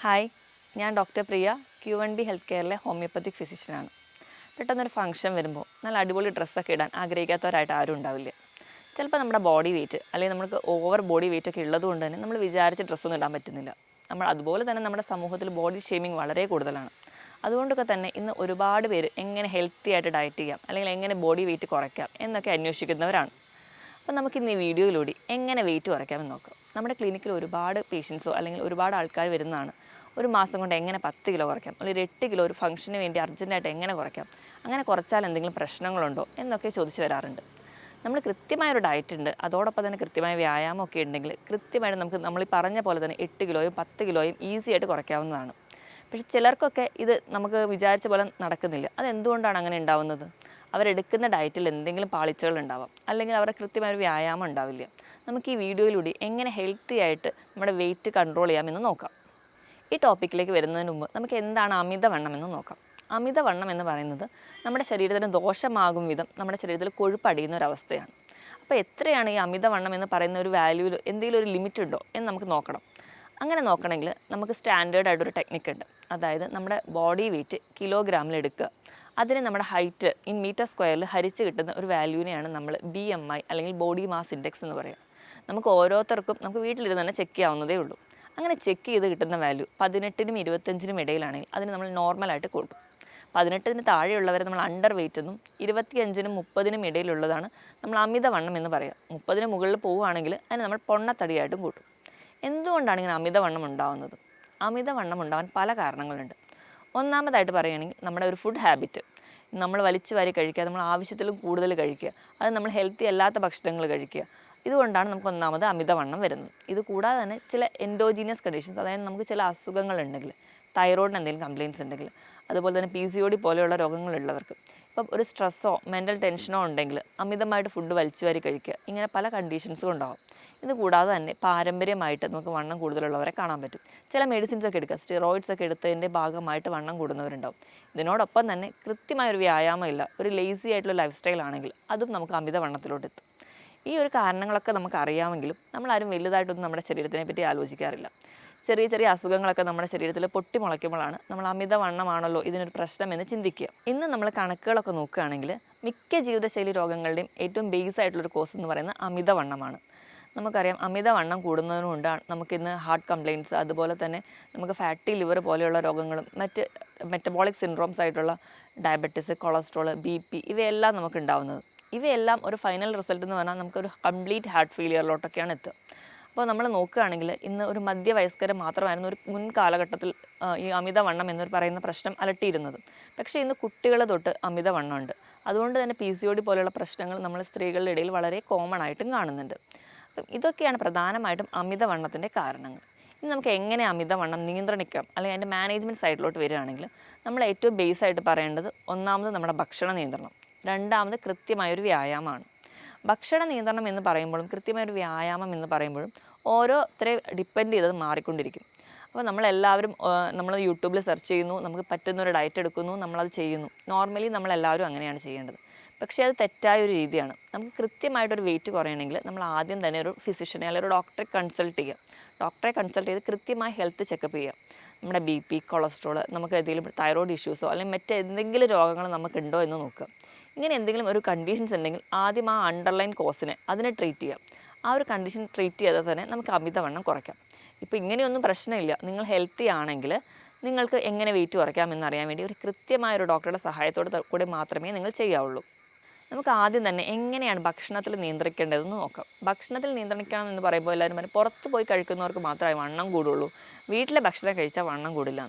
Hi ഞാൻ doctor Priya Q N B health കെയറിലെ homeopathic ഫിസിഷ്യനാണ് പെട്ടെന്നൊരു ഫംഗ്ഷൻ വരുമ്പോൾ നല്ല അടിപൊളി ഡ്രസ്സൊക്കെ ഇടാൻ ആഗ്രഹിക്കാത്തവരായിട്ട് ആരും ഉണ്ടാവില്ല. ചിലപ്പോൾ നമ്മുടെ ബോഡി വെയിറ്റ് അല്ലെങ്കിൽ നമുക്ക് ഓവർ ബോഡി വെയിറ്റ് ഒക്കെ ഉള്ളതുകൊണ്ട് തന്നെ നമ്മൾ വിചാരിച്ച ഡ്രസ്സൊന്നും ഇടാൻ പറ്റുന്നില്ല. നമ്മൾ അതുപോലെ തന്നെ നമ്മുടെ സമൂഹത്തിൽ ബോഡി ഷേമിങ് വളരെ കൂടുതലാണ്. അതുകൊണ്ടൊക്കെ തന്നെ ഇന്ന് ഒരുപാട് പേര് എങ്ങനെ ഹെൽത്തി ആയിട്ട് ഡയറ്റ് ചെയ്യാം അല്ലെങ്കിൽ എങ്ങനെ ബോഡി വെയിറ്റ് കുറയ്ക്കാം എന്നൊക്കെ അന്വേഷിക്കുന്നവരാണ്. അപ്പോൾ നമുക്ക് ഇന്ന് ഈ വീഡിയോയിലൂടെ എങ്ങനെ വെയിറ്റ് കുറയ്ക്കാമെന്ന് നോക്കാം. നമ്മുടെ ക്ലിനിക്കിൽ ഒരുപാട് പേഷ്യൻസോ അല്ലെങ്കിൽ ഒരുപാട് ആൾക്കാർ വരുന്നതാണ്. ഒരു മാസം കൊണ്ട് എങ്ങനെ പത്ത് കിലോ കുറയ്ക്കാം? അല്ലെങ്കിൽ എട്ട് കിലോ ഒരു ഫംഗ്ഷന് വേണ്ടി അർജന്റായിട്ട് എങ്ങനെ കുറയ്ക്കാം? അങ്ങനെ കുറച്ചാൽ എന്തെങ്കിലും പ്രശ്നങ്ങളുണ്ടോ? എന്നൊക്കെ ചോദിച്ചു വരാറുണ്ട്. നമ്മൾ കൃത്യമായൊരു ഡയറ്റ് ഉണ്ട്. അതോടൊപ്പം തന്നെ കൃത്യമായ വ്യായാമമൊക്കെ ഉണ്ടെങ്കിൽ കൃത്യമായിട്ട് നമുക്ക് നമ്മൾ ഈ പറഞ്ഞ പോലെ തന്നെ എട്ട് കിലോയും പത്ത് കിലോയും ഈസി ആയിട്ട് കുറയ്ക്കാവുന്നതാണ്. പക്ഷേ ചിലർക്കൊക്കെ ഇത് നമുക്ക് വിചാരിച്ച പോലെ നടക്കുന്നില്ല. അതെന്തുകൊണ്ടാണ് അങ്ങനെ ഉണ്ടാവുന്നത്? അവരെടുക്കുന്ന ഡയറ്റിൽ എന്തെങ്കിലും പാളിച്ചകൾ ഉണ്ടാവാം. അല്ലെങ്കിൽ അവരുടെ കൃത്യമായ ഒരു വ്യായാമം ഉണ്ടാവില്ല. നമുക്ക് ഈ വീഡിയോയിലൂടെ എങ്ങനെ ഹെൽത്തി ആയിട്ട് നമ്മുടെ വെയിറ്റ് കൺട്രോൾ ചെയ്യാമെന്ന് നോക്കാം. ഈ ടോപ്പിക്കിലേക്ക് വരുന്നതിന് മുമ്പ് നമുക്ക് എന്താണ് അമിതവണ്ണം എന്ന് നോക്കാം. അമിതവണ്ണം എന്ന് പറയുന്നത് നമ്മുടെ ശരീരത്തിന് ദോഷമാകും വിധം നമ്മുടെ ശരീരത്തിൽ കൊഴുപ്പടിയുന്ന ഒരു അവസ്ഥയാണ്. അപ്പോൾ എത്രയാണ് ഈ അമിതവണ്ണം എന്ന് പറയുന്ന ഒരു വാല്യൂവിൽ എന്തെങ്കിലും ഒരു ലിമിറ്റ് ഉണ്ടോ എന്ന് നമുക്ക് നോക്കണം. അങ്ങനെ നോക്കണമെങ്കിൽ നമുക്ക് സ്റ്റാൻഡേർഡ് ആയിട്ടൊരു ടെക്നിക്ക് ഉണ്ട്. അതായത് നമ്മുടെ ബോഡി വെയിറ്റ് കിലോഗ്രാമിൽ എടുക്കുക. അതിനെ നമ്മുടെ ഹൈറ്റ് ഇൻ മീറ്റർ സ്ക്വയറിൽ ഹരിച്ച് കിട്ടുന്ന ഒരു വാല്യൂവിനെയാണ് നമ്മൾ ബി എം ഐ അല്ലെങ്കിൽ ബോഡി മാസ് ഇൻഡെക്സ് എന്ന് പറയുക. നമുക്ക് ഓരോരുത്തർക്കും നമുക്ക് വീട്ടിലിരുന്ന് തന്നെ ചെക്ക് ചെയ്യാവുന്നതേ ഉള്ളൂ. അങ്ങനെ ചെക്ക് ചെയ്ത് കിട്ടുന്ന വാല്യൂ പതിനെട്ടിനും ഇരുപത്തഞ്ചിനും ഇടയിലാണെങ്കിൽ അതിന് നമ്മൾ നോർമലായിട്ട് കൂട്ടും പതിനെട്ടിന് താഴെയുള്ളവരെ നമ്മൾ അണ്ടർ വെയിറ്റ് എന്നും ഇരുപത്തിയഞ്ചിനും മുപ്പതിനും ഇടയിലുള്ളതാണ് നമ്മൾ അമിതവണ്ണം എന്ന് പറയുക മുപ്പതിന് മുകളിൽ പോവുകയാണെങ്കിൽ അതിന് നമ്മൾ പൊണ്ണത്തടിയായിട്ടും കൂട്ടും. എന്തുകൊണ്ടാണ് ഇങ്ങനെ അമിതവണ്ണം ഉണ്ടാവുന്നത്? അമിതവണ്ണം ഉണ്ടാവാൻ പല കാരണങ്ങളുണ്ട്. ഒന്നാമതായിട്ട് പറയുകയാണെങ്കിൽ നമ്മുടെ ഒരു ഫുഡ് ഹാബിറ്റ് നമ്മൾ വലിച്ചു വാരി കഴിക്കുക നമ്മൾ ആവശ്യത്തിലും കൂടുതൽ കഴിക്കുക. അത് നമ്മൾ ഹെൽത്തി അല്ലാത്ത ഭക്ഷണങ്ങൾ കഴിക്കുക. ഇതുകൊണ്ടാണ് നമുക്ക് ഒന്നാമത് അമിതവണ്ണം വരുന്നത്. ഇത് കൂടാതെ തന്നെ ചില എൻഡോജീനിയസ് കണ്ടീഷൻസ് അതായത് നമുക്ക് ചില അസുഖങ്ങളുണ്ടെങ്കിൽ തൈറോയിഡിന് എന്തെങ്കിലും കംപ്ലയിൻസ് ഉണ്ടെങ്കിൽ അതുപോലെ തന്നെ പി സി ഒ ഡി പോലെയുള്ള രോഗങ്ങളുള്ളവർക്ക്. ഇപ്പം ഒരു സ്ട്രെസ്സോ മെന്റൽ ടെൻഷനോ ഉണ്ടെങ്കിൽ അമിതമായിട്ട് ഫുഡ് വലിച്ചു വാരി കഴിക്കുക. ഇങ്ങനെ പല കണ്ടീഷൻസും ഉണ്ടാകും ഇത് കൂടാതെ തന്നെ പാരമ്പര്യമായിട്ട് നമുക്ക് വണ്ണം കൂടുതലുള്ളവരെ കാണാൻ പറ്റും. ചില മെഡിസിൻസ് ഒക്കെ എടുക്കുക. സ്റ്റിറോയിഡ്സ് ഒക്കെ എടുത്തതിന്റെ ഭാഗമായിട്ട് വണ്ണം കൂടുന്നവരുണ്ടാവും. ഇതിനോടൊപ്പം തന്നെ കൃത്യമായ ഒരു വ്യായാമം ഇല്ല ഒരു ലേസി ആയിട്ടുള്ള ലൈഫ് സ്റ്റൈൽ ആണെങ്കിൽ അതും നമുക്ക് അമിതവണ്ണത്തിലോട്ട് എത്തും ഈ ഒരു കാരണങ്ങളൊക്കെ നമുക്ക് അറിയാമെങ്കിലും ആരും വലുതായിട്ടൊന്നും നമ്മുടെ ശരീരത്തിനെ പറ്റി ആലോചിക്കാറില്ല. ചെറിയ ചെറിയ അസുഖങ്ങളൊക്കെ നമ്മുടെ ശരീരത്തിൽ പൊട്ടിമുളയ്ക്കുമ്പോഴാണ് നമ്മൾ അമിതവണ്ണമാണല്ലോ ഇതിനൊരു പ്രശ്നമെന്ന് ചിന്തിക്കുക. ഇന്ന് നമ്മൾ കണക്കുകളൊക്കെ നോക്കുകയാണെങ്കിൽ മിക്ക ജീവിതശൈലി രോഗങ്ങളുടെയും ഏറ്റവും ബേസ് ആയിട്ടുള്ളൊരു കോസ് എന്ന് പറയുന്നത് അമിതവണ്ണമാണ്. നമുക്കറിയാം അമിതവണ്ണം കൂടുന്നതിനുകൊണ്ട് നമുക്കിന്ന് ഹാർട്ട് കംപ്ലയിൻസ് അതുപോലെ തന്നെ നമുക്ക് ഫാറ്റി ലിവർ പോലെയുള്ള രോഗങ്ങളും മറ്റ് മെറ്റബോളിക് സിൻഡ്രോംസ് ആയിട്ടുള്ള ഡയബറ്റിസ് കൊളസ്ട്രോൾ ബി പി ഇവയെല്ലാം നമുക്ക് ഉണ്ടാവുന്നത് ഇവയെല്ലാം ഒരു ഫൈനൽ റിസൾട്ട് എന്ന് പറഞ്ഞാൽ നമുക്കൊരു കംപ്ലീറ്റ് ഹാർട്ട് ഫെയിലിയറിലോട്ടൊക്കെയാണ് എത്തുക. അപ്പോൾ നമ്മൾ നോക്കുകയാണെങ്കിൽ ഇന്ന് ഒരു മധ്യവയസ്കർ മാത്രമായിരുന്നു ഒരു മുൻ കാലഘട്ടത്തിൽ ഈ അമിതവണ്ണം എന്നൊരു പറയുന്ന പ്രശ്നം അലട്ടിയിരുന്നത്. പക്ഷേ ഇന്ന് കുട്ടികൾ തൊട്ട് അമിതവണ്ണമുണ്ട്. അതുകൊണ്ട് തന്നെ പി സി ഒ ഡി പോലെയുള്ള പ്രശ്നങ്ങൾ നമ്മൾ സ്ത്രീകളുടെ ഇടയിൽ വളരെ കോമൺ ആയിട്ടും കാണുന്നുണ്ട്. അപ്പം ഇതൊക്കെയാണ് പ്രധാനമായിട്ടും അമിതവണ്ണത്തിന്റെ കാരണങ്ങൾ. ഇനി നമുക്ക് എങ്ങനെ അമിതവണ്ണം നിയന്ത്രണിക്കാം അല്ലെങ്കിൽ അതിന്റെ മാനേജ്മെന്റ് സൈഡിലോട്ട് വരികയാണെങ്കിൽ നമ്മൾ ഏറ്റവും ബേസ് ആയിട്ട് പറയേണ്ടത് ഒന്നാമത് നമ്മുടെ ഭക്ഷണ നിയന്ത്രണം. രണ്ടാമത് കൃത്യമായൊരു വ്യായാമമാണ്. ഭക്ഷണ നിയന്ത്രണം എന്ന് പറയുമ്പോഴും കൃത്യമായൊരു വ്യായാമം എന്ന് പറയുമ്പോഴും ഓരോരുത്തരെ ഡിപ്പെൻഡ് ചെയ്തത് മാറിക്കൊണ്ടിരിക്കും. അപ്പോൾ നമ്മളെല്ലാവരും നമ്മൾ യൂട്യൂബിൽ സെർച്ച് ചെയ്യുന്നു നമുക്ക് പറ്റുന്ന ഒരു ഡയറ്റ് എടുക്കുന്നു നമ്മളത് ചെയ്യുന്നു. നോർമലി നമ്മളെല്ലാവരും അങ്ങനെയാണ് ചെയ്യേണ്ടത്. പക്ഷേ അത് തെറ്റായ ഒരു രീതിയാണ്. നമുക്ക് കൃത്യമായിട്ടൊരു വെയിറ്റ് കുറയണമെങ്കിൽ നമ്മൾ ആദ്യം തന്നെ ഒരു ഫിസിഷ്യനെ അല്ലെങ്കിൽ ഒരു ഡോക്ടറെ കൺസൾട്ട് ചെയ്യുക ഡോക്ടറെ കൺസൾട്ട് ചെയ്ത് കൃത്യമായ ഹെൽത്ത് ചെക്കപ്പ് ചെയ്യുക നമ്മുടെ ബി പി കൊളസ്ട്രോൾ നമുക്ക് എന്തെങ്കിലും തൈറോയ്ഡ് ഇഷ്യൂസോ അല്ലെങ്കിൽ മറ്റെന്തെങ്കിലും രോഗങ്ങൾ നമുക്കുണ്ടോ എന്ന് നോക്കുക. ഇങ്ങനെ എന്തെങ്കിലും ഒരു കണ്ടീഷൻസ് ഉണ്ടെങ്കിൽ ആദ്യം ആ അണ്ടർലൈൻ കോസിനെ അതിനെ ട്രീറ്റ് ചെയ്യാം. ആ ഒരു കണ്ടീഷൻ ട്രീറ്റ് ചെയ്താൽ തന്നെ നമുക്ക് അമിതവണ്ണം കുറയ്ക്കാം. ഇപ്പോൾ ഇങ്ങനെയൊന്നും പ്രശ്നമില്ല. നിങ്ങൾ ഹെൽത്തി ആണെങ്കിൽ നിങ്ങൾക്ക് എങ്ങനെ വെയിറ്റ് കുറയ്ക്കാം എന്നറിയാൻ വേണ്ടി ഒരു കൃത്യമായ ഒരു ഡോക്ടറുടെ സഹായത്തോടെ കൂടി മാത്രമേ നിങ്ങൾ ചെയ്യാവുള്ളൂ. നമുക്ക് ആദ്യം തന്നെ എങ്ങനെയാണ് ഭക്ഷണത്തിൽ നിയന്ത്രിക്കേണ്ടതെന്ന് നോക്കാം. ഭക്ഷണത്തിൽ നിയന്ത്രിക്കണം എന്ന് പറയുമ്പോൾ എല്ലാവരും പറയും പുറത്ത് പോയി കഴിക്കുന്നവർക്ക് മാത്രമേ വണ്ണം കൂടുള്ളൂ. വീട്ടിലെ ഭക്ഷണം കഴിച്ചാൽ വണ്ണം കൂടില്ല.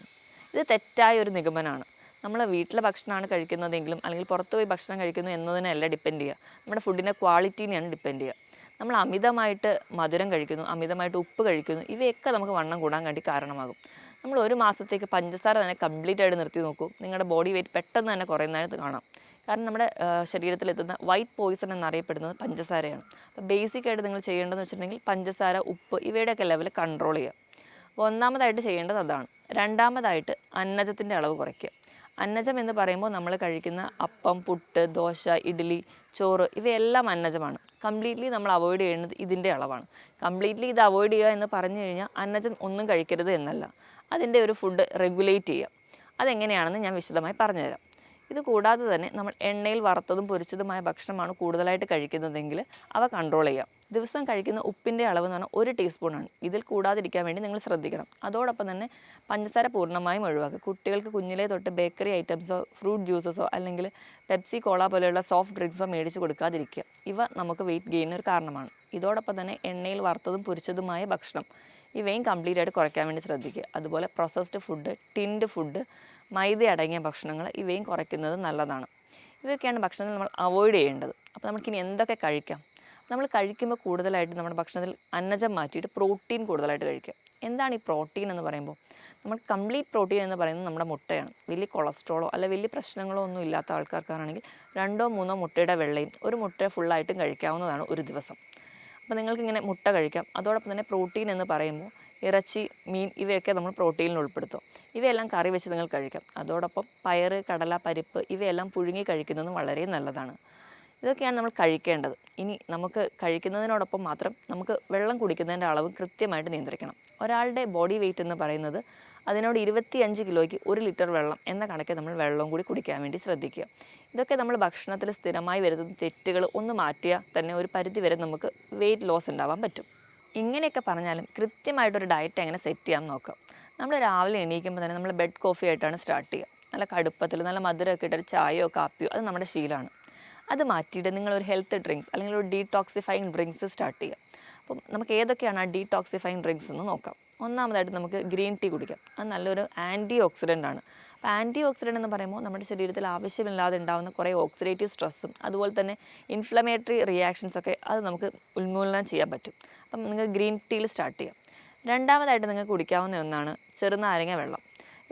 ഇത് തെറ്റായ ഒരു നിഗമനമാണ്. നമ്മൾ വീട്ടിലെ ഭക്ഷണമാണ് കഴിക്കുന്നതെങ്കിലും അല്ലെങ്കിൽ പുറത്ത് പോയി ഭക്ഷണം കഴിക്കുന്നു എന്നതിനല്ല ഡിപ്പെൻഡ് ചെയ്യുക. നമ്മുടെ ഫുഡിന്റെ ക്വാളിറ്റീനെയാണ് ഡിപ്പെൻഡ് ചെയ്യുക. നമ്മൾ അമിതമായിട്ട് മധുരം കഴിക്കുന്നു അമിതമായിട്ട് ഉപ്പ് കഴിക്കുന്നു ഇവയൊക്കെ നമുക്ക് വണ്ണം കൂടാൻ വേണ്ടി കാരണമാകും. നമ്മൾ ഒരു മാസത്തേക്ക് പഞ്ചസാര തന്നെ കംപ്ലീറ്റ് ആയിട്ട് നിർത്തി നോക്കൂ. നിങ്ങളുടെ ബോഡി വെയിറ്റ് പെട്ടെന്ന് തന്നെ കുറയുന്നതായിട്ട് കാണാം. കാരണം നമ്മുടെ ശരീരത്തിലെത്തുന്ന വൈറ്റ് പോയിസൺ എന്നറിയപ്പെടുന്നത് പഞ്ചസാരയാണ്. അപ്പോൾ ബേസിക്കായിട്ട് നിങ്ങൾ ചെയ്യേണ്ടതെന്ന് വെച്ചിട്ടുണ്ടെങ്കിൽ പഞ്ചസാര ഉപ്പ് ഇവയുടെയൊക്കെ ലെവൽ കൺട്രോൾ ചെയ്യുക. അപ്പോൾ ഒന്നാമതായിട്ട് ചെയ്യേണ്ടത് അതാണ്. രണ്ടാമതായിട്ട് അന്നജത്തിന്റെ അളവ് കുറയ്ക്കുക. അന്നജം എന്ന് പറയുമ്പോൾ നമ്മൾ കഴിക്കുന്ന അപ്പം പുട്ട് ദോശ ഇഡ്ഡലി ചോറ് ഇവയെല്ലാം അന്നജമാണ്. കംപ്ലീറ്റ്ലി നമ്മൾ അവോയ്ഡ് ചെയ്യുന്നത് ഇതിന്റെ അളവാണ്. കംപ്ലീറ്റ്ലി ഇത് അവോയ്ഡ് ചെയ്യുക എന്ന് പറഞ്ഞു കഴിഞ്ഞാൽ അന്നജം ഒന്നും കഴിക്കരുത് എന്നല്ല. അതിന്റെ ഒരു ഫുഡ് റെഗുലേറ്റ് ചെയ്യുക. അതെങ്ങനെയാണെന്ന് ഞാൻ വിശദമായി പറഞ്ഞുതരാം. ഇത് കൂടാതെ തന്നെ നമ്മൾ എണ്ണയിൽ വറുത്തതും പൊരിച്ചതുമായ ഭക്ഷണമാണ് കൂടുതലായിട്ട് കഴിക്കുന്നതെങ്കിൽ അവ കൺട്രോൾ ചെയ്യാം ദിവസം കഴിക്കുന്ന ഉപ്പിന്റെ അളവ് എന്ന് പറഞ്ഞാൽ ഒരു ടീസ്പൂണാണ്. ഇതിൽ കൂടാതിരിക്കാൻ വേണ്ടി നിങ്ങൾ ശ്രദ്ധിക്കണം. അതോടൊപ്പം തന്നെ പഞ്ചസാര പൂർണമായും ഒഴിവാക്കുക. കുട്ടികൾക്ക് കുഞ്ഞിലേ തൊട്ട് ബേക്കറി ഐറ്റംസോ ഫ്രൂട്ട് ജ്യൂസസോ അല്ലെങ്കിൽ പെപ്സി കോള പോലെയുള്ള സോഫ്റ്റ് ഡ്രിങ്ക്സോ മേടിച്ച് കൊടുക്കാതിരിക്കുക. ഇവ നമുക്ക് വെയിറ്റ് ഗെയിനിന് ഒരു കാരണമാണ്. ഇതോടൊപ്പം തന്നെ എണ്ണയിൽ വറുത്തതും പൊരിച്ചതുമായ ഭക്ഷണം ഇവയും കംപ്ലീറ്റ് ആയിട്ട് കുറയ്ക്കാൻ വേണ്ടി ശ്രദ്ധിക്കുക. അതുപോലെ പ്രോസസ്ഡ് ഫുഡ് ടിൻഡ് ഫുഡ് മൈദ അടങ്ങിയ ഭക്ഷണങ്ങൾ ഇവയും കുറയ്ക്കുന്നത് നല്ലതാണ്. ഇവയൊക്കെയാണ് ഭക്ഷണത്തിൽ നമ്മൾ അവോയ്ഡ് ചെയ്യേണ്ടത്. അപ്പോൾ നമുക്കിനി എന്തൊക്കെ കഴിക്കാം? നമ്മൾ കഴിക്കുമ്പോൾ കൂടുതലായിട്ട് നമ്മുടെ ഭക്ഷണത്തിൽ അന്നജം മാറ്റിയിട്ട് പ്രോട്ടീൻ കൂടുതലായിട്ട് കഴിക്കുക. എന്താണ് ഈ പ്രോട്ടീൻ എന്ന് പറയുമ്പോൾ? നമ്മൾ കംപ്ലീറ്റ് പ്രോട്ടീൻ എന്ന് പറയുന്നത് നമ്മുടെ മുട്ടയാണ്. വലിയ കൊളസ്ട്രോളോ അല്ല വലിയ പ്രശ്നങ്ങളോ ഒന്നും ഇല്ലാത്ത ആൾക്കാർക്കാണെങ്കിൽ രണ്ടോ മൂന്നോ മുട്ടയുടെ വെള്ളയും ഒരു മുട്ട ഫുള്ളായിട്ടും കഴിക്കാവുന്നതാണ് ഒരു ദിവസം. അപ്പോൾ നിങ്ങൾക്ക് ഇങ്ങനെ മുട്ട കഴിക്കാം. അതോടൊപ്പം തന്നെ പ്രോട്ടീൻ എന്ന് പറയുമ്പോൾ ഇറച്ചി മീൻ ഇവയൊക്കെ നമ്മൾ പ്രോട്ടീനിൽ ഉൾപ്പെടുത്തും. ഇവയെല്ലാം കറി വെച്ച് നിങ്ങൾ കഴിക്കാം. അതോടൊപ്പം പയറ് കടല പരിപ്പ് ഇവയെല്ലാം പുഴുങ്ങി കഴിക്കുന്നതും വളരെ നല്ലതാണ്. ഇതൊക്കെയാണ് നമ്മൾ കഴിക്കേണ്ടത്. ഇനി നമുക്ക് കഴിക്കുന്നതിനോടൊപ്പം മാത്രം നമുക്ക് വെള്ളം കുടിക്കുന്നതിന്റെ അളവ് കൃത്യമായിട്ട് നിയന്ത്രിക്കണം. ഒരാളുടെ ബോഡി വെയിറ്റ് എന്ന് പറയുന്നത് അതിനോട് ഇരുപത്തിയഞ്ച് കിലോയ്ക്ക് ഒരു ലിറ്റർ വെള്ളം എന്ന കണക്കെ നമ്മൾ വെള്ളവും കൂടി കുടിക്കാൻ വേണ്ടി ശ്രദ്ധിക്കുക. ഇതൊക്കെ നമ്മൾ ഭക്ഷണത്തിൽ സ്ഥിരമായി വരുന്ന തെറ്റുകൾ ഒന്ന് മാറ്റിയാൽ തന്നെ ഒരു പരിധി വരെ നമുക്ക് വെയിറ്റ് ലോസ് ഉണ്ടാവാൻ പറ്റും. ഇങ്ങനെയൊക്കെ പറഞ്ഞാലും കൃത്യമായിട്ടൊരു ഡയറ്റ് എങ്ങനെ സെറ്റ് ചെയ്യാൻ നോക്കാം. നമ്മൾ രാവിലെ എണീക്കുമ്പോൾ തന്നെ നമ്മൾ ബെഡ് കോഫി ആയിട്ടാണ് സ്റ്റാർട്ട് ചെയ്യുക. നല്ല കടുപ്പത്തിൽ നല്ല മധുരമൊക്കെ ഇട്ടൊരു ചായയോ കാപ്പിയോ അത് നമ്മുടെ ശീലമാണ്. അത് മാറ്റിയിട്ട് നിങ്ങളൊരു ഹെൽത്ത് ഡ്രിങ്ക്സ് അല്ലെങ്കിൽ ഒരു ഡീടോക്സിഫൈങ് ഡ്രിങ്ക്സ് സ്റ്റാർട്ട് ചെയ്യുക അപ്പം നമുക്ക് ഏതൊക്കെയാണ് ആ ഡീടോക്സിഫൈങ് ഡ്രിങ്ക്സ് എന്ന് നോക്കാം. ഒന്നാമതായിട്ട് നമുക്ക് ഗ്രീൻ ടീ കുടിക്കാം. അത് നല്ലൊരു ആന്റി ഓക്സിഡന്റ് ആണ്. അപ്പോൾ ആന്റി ഓക്സിഡന്റ് എന്ന് പറയുമ്പോൾ നമ്മുടെ ശരീരത്തിൽ ആവശ്യമില്ലാതെ ഉണ്ടാകുന്ന കുറേ ഓക്സിഡേറ്റീവ് സ്ട്രെസ്സും അതുപോലെ തന്നെ ഇൻഫ്ലമേറ്ററി റിയാക്ഷൻസ് ഒക്കെ അത് നമുക്ക് ഉന്മൂലനം ചെയ്യാൻ പറ്റും. അപ്പം നിങ്ങൾ ഗ്രീൻ ടീയിൽ സ്റ്റാർട്ട് ചെയ്യാം. രണ്ടാമതായിട്ട് നിങ്ങൾക്ക് കുടിക്കാവുന്ന ഒന്നാണ് ചെറുനാരങ്ങ വെള്ളം.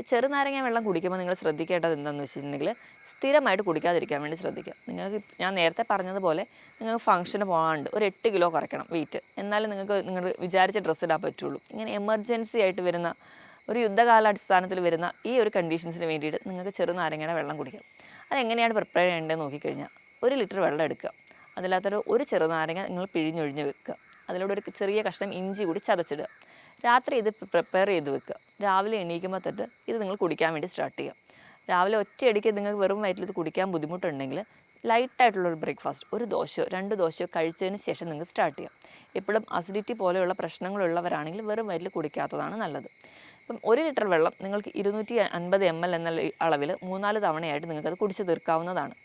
ചെറുനാരങ്ങ വെള്ളം കുടിക്കുമ്പോൾ നിങ്ങൾ ശ്രദ്ധിക്കേണ്ടത് എന്താണെന്ന് വെച്ചിട്ടുണ്ടെങ്കിൽ സ്ഥിരമായിട്ട് കുടിക്കാതിരിക്കാൻ വേണ്ടി ശ്രദ്ധിക്കുക. നിങ്ങൾക്ക് ഞാൻ നേരത്തെ പറഞ്ഞതുപോലെ നിങ്ങൾക്ക് ഫംഗ്ഷന് പോകാണ്ട് ഒരു എട്ട് കിലോ കുറയ്ക്കണം വെയിറ്റ് എന്നാലും നിങ്ങൾക്ക് നിങ്ങൾ വിചാരിച്ച ഡ്രസ്സ് ഇടാൻ പറ്റുള്ളൂ. ഇങ്ങനെ എമർജൻസി ആയിട്ട് വരുന്ന ഒരു യുദ്ധകാലാടിസ്ഥാനത്തിൽ വരുന്ന ഈ ഒരു കണ്ടീഷൻസിന് വേണ്ടിയിട്ട് നിങ്ങൾക്ക് ചെറുനാരങ്ങയുടെ വെള്ളം കുടിക്കാം. അതെങ്ങനെയാണ് പ്രിപ്പയർ ചെയ്യേണ്ടത് നോക്കിക്കഴിഞ്ഞാൽ ഒരു ലിറ്റർ വെള്ളം എടുക്കുക. അതിനകത്തൊരു ഒരു ചെറുനാരങ്ങ നിങ്ങൾ പിഴിഞ്ഞൊഴിഞ്ഞ് വെക്കുക. അതിലൂടെ ഒരു ചെറിയ കഷ്ണം ഇഞ്ചി കൂടി ചതച്ചിടുക. രാത്രി ഇത് പ്രിപ്പയർ ചെയ്ത് വെക്കുക. രാവിലെ എണീക്കുമ്പോൾ തൊട്ട് ഇത് നിങ്ങൾ കുടിക്കാൻ വേണ്ടി സ്റ്റാർട്ട് ചെയ്യുക. രാവിലെ ഒറ്റയടിക്ക് നിങ്ങൾക്ക് വെറും വയറ്റിൽ ഇത് കുടിക്കാൻ ബുദ്ധിമുട്ടുണ്ടെങ്കിൽ ലൈറ്റായിട്ടുള്ളൊരു ബ്രേക്ക്ഫാസ്റ്റ് ഒരു ദോശയോ രണ്ട് ദോശയോ കഴിച്ചതിന് ശേഷം നിങ്ങൾക്ക് സ്റ്റാർട്ട് ചെയ്യാം. എപ്പോഴും അസിഡിറ്റി പോലെയുള്ള പ്രശ്നങ്ങളുള്ളവരാണെങ്കിൽ വെറും വയറ്റിൽ കുടിക്കാത്തതാണ് നല്ലത്. അപ്പം ഒരു ലിറ്റർ വെള്ളം നിങ്ങൾക്ക് ഇരുന്നൂറ്റി അൻപത് എം എൽ എന്ന അളവിൽ മൂന്നാൽ തവണയായിട്ട് നിങ്ങൾക്കത് കുടിച്ച് തീർക്കാവുന്നതാണ്.